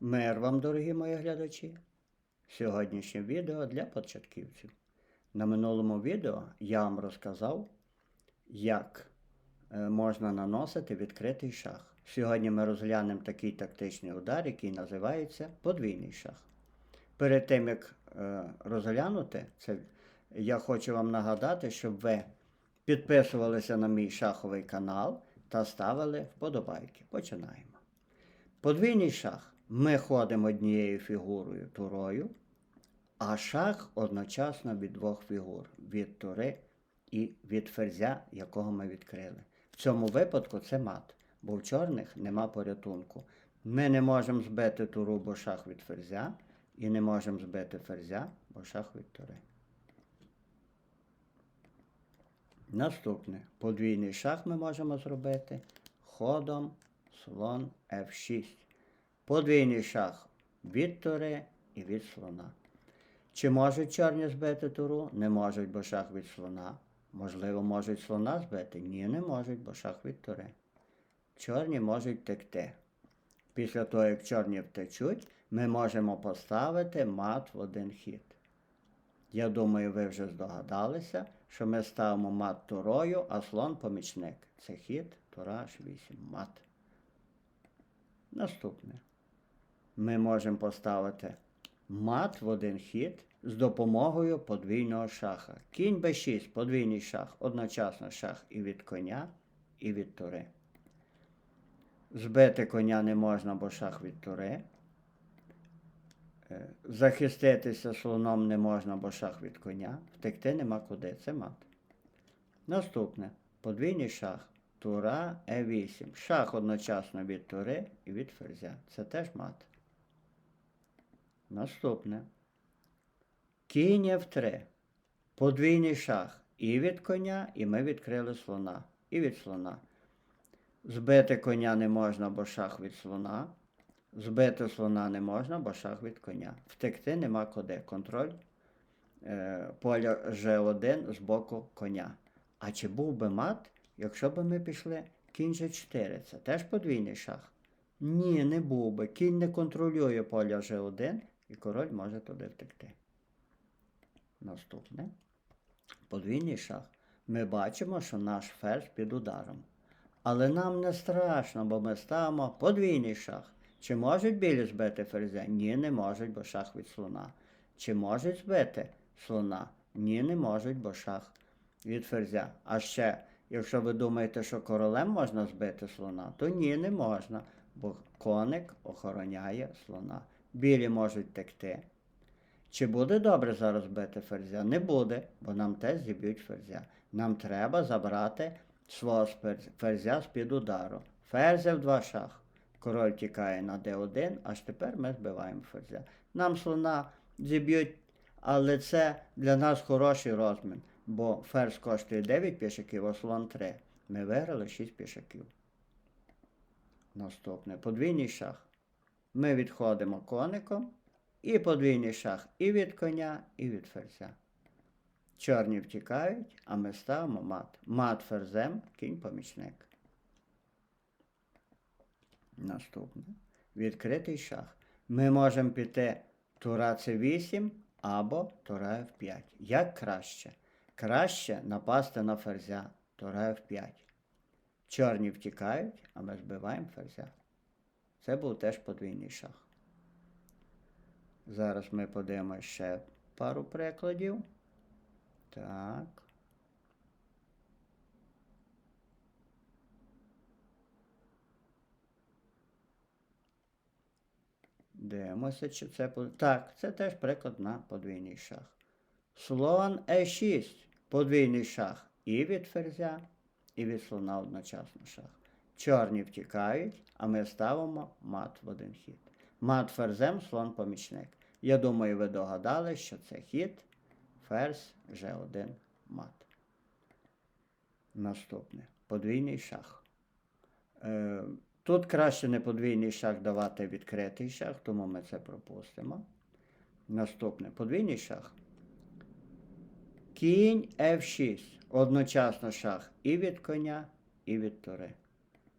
Мир вам, дорогі мої глядачі! Сьогоднішнє відео для початківців. На минулому відео я вам розказав, як е, можна наносити відкритий шах. Сьогодні ми розглянемо такий тактичний удар, який називається подвійний шах. Перед тим, як е, розглянути це, я хочу вам нагадати, щоб ви підписувалися на мій шаховий канал та ставили вподобайки. Починаємо. Подвійний шах. Ми ходимо однією фігурою турою, а шах одночасно від двох фігур від тури і від ферзя, якого ми відкрили. В цьому випадку це мат, бо в чорних нема порятунку. Ми не можемо збити туру, бо шах від ферзя, і не можемо збити ферзя, бо шах від тури. Наступне подвійний шах ми можемо зробити ходом слон F6. Подвійний шах від тури і від слона. Чи можуть чорні збити туру? Не можуть, бо шах від слона. Можливо, можуть слона збити? Ні, не можуть, бо шах від тури. Чорні можуть текти. Після того, як чорні втечуть, ми можемо поставити мат в один хід. Я думаю, ви вже здогадалися, що ми ставимо мат турою, а слон помічник. Це хід, тура H8, мат. Наступне. Ми можемо поставити мат в один хід з допомогою подвійного шаха. Кінь b6, подвійний шах, одночасно шах і від коня, і від тури. Збити коня не можна, бо шах від тури. Е, Захиститися слоном не можна, бо шах від коня. Втекти нема куди. Це мат. Наступне. Подвійний шах. Тура Е8. Шах одночасно від тури і від ферзя. Це теж мат. Наступне. Кінь F3. Подвійний шах. І від коня, і ми відкрили слона. І від слона. Збити коня не можна, бо шах від слона. Збити слона не можна, бо шах від коня. Втекти нема куди. Контроль е, поля G1 з боку коня. А чи був би мат, якщо б ми пішли кінь G4? Це теж подвійний шах? Ні, не був би. Кінь не контролює поля G1 і король може туди втекти. Наступне. Подвійний шах. Ми бачимо, що наш ферзь під ударом. Але нам не страшно, бо ми ставимо подвійний шах. Чи можуть білі збити ферзя? Ні, не можуть, бо шах від слона. Чи можуть збити слона? Ні, не можуть, бо шах від ферзя. А ще, якщо ви думаєте, що королем можна збити слона, то ні, не можна, бо коник охороняє слона. Білі можуть текти. Чи буде добре зараз бити ферзя? Не буде, бо нам теж зіб'ють ферзя. Нам треба забрати свого ферзя з-під удару. Ферзя в два шах. Король тікає на d1, аж тепер ми збиваємо ферзя. Нам слона зіб'ють, але це для нас хороший розмін, бо ферзь коштує 9 пішаків, а слон 3. Ми виграли 6 пішаків. Наступне подвійний шах. Ми відходимо коником і подвійний шах і від коня, і від ферзя. Чорні втікають, а ми ставимо мат. Мат ферзем, кінь помічник. Наступне. Відкритий шах. Ми можемо піти тура С8 або тура F5. Як краще? Краще напасти на ферзя тура F5. Чорні втікають, а ми збиваємо ферзя. Це був теж подвійний шах. Зараз ми подивимося ще пару прикладів. Так. Дивимося, чи це Так, це теж приклад на подвійний шах. Слон Е6. Подвійний шах і від ферзя, і від слона одночасно шах. Чорні втікають, а ми ставимо мат в один хід. Мат ферзем, слон помічник. Я думаю, ви догадались, що це хід ферзь G1 мат. Наступне. Подвійний шах. Е, тут краще не подвійний шах давати відкритий шах, тому ми це пропустимо. Наступне. Подвійний шах. Кінь F6. Одночасно шах і від коня, і від тури.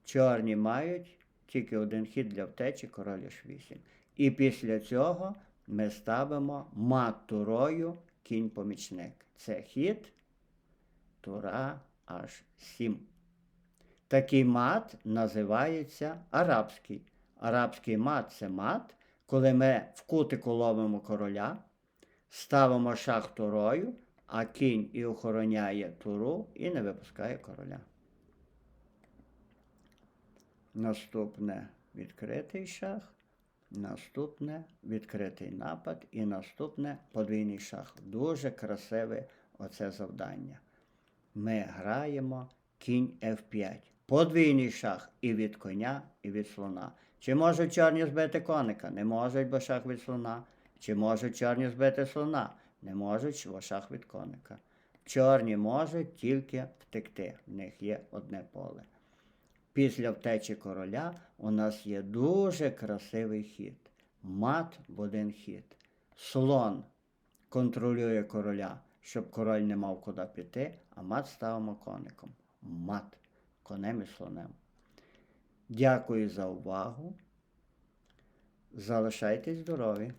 Чорні мають тільки один хід для втечі, король H8. І після цього ми ставимо мат турою кінь-помічник. Це хід тура H7. Такий мат називається арабський. Арабський мат це мат, коли ми в кутику ловимо короля, ставимо шах турою, а кінь і охороняє туру і не випускає короля. Наступне відкритий шах, наступне відкритий напад і наступне подвійний шах. Дуже красиве оце завдання. Ми граємо кінь F5. Подвійний шах і від коня, і від слона. Чи можуть чорні збити коника? Не можуть, бо шах від слона. Чи можуть чорні збити слона? Не можуть, бо шах від коника. Чорні можуть тільки втекти. В них є одне поле. Після втечі короля у нас є дуже красивий хід. Мат один хід. Слон контролює короля, щоб король не мав куди піти, а мат ставимо коником. Мат конем і слонем. Дякую за увагу. Залишайтесь здорові!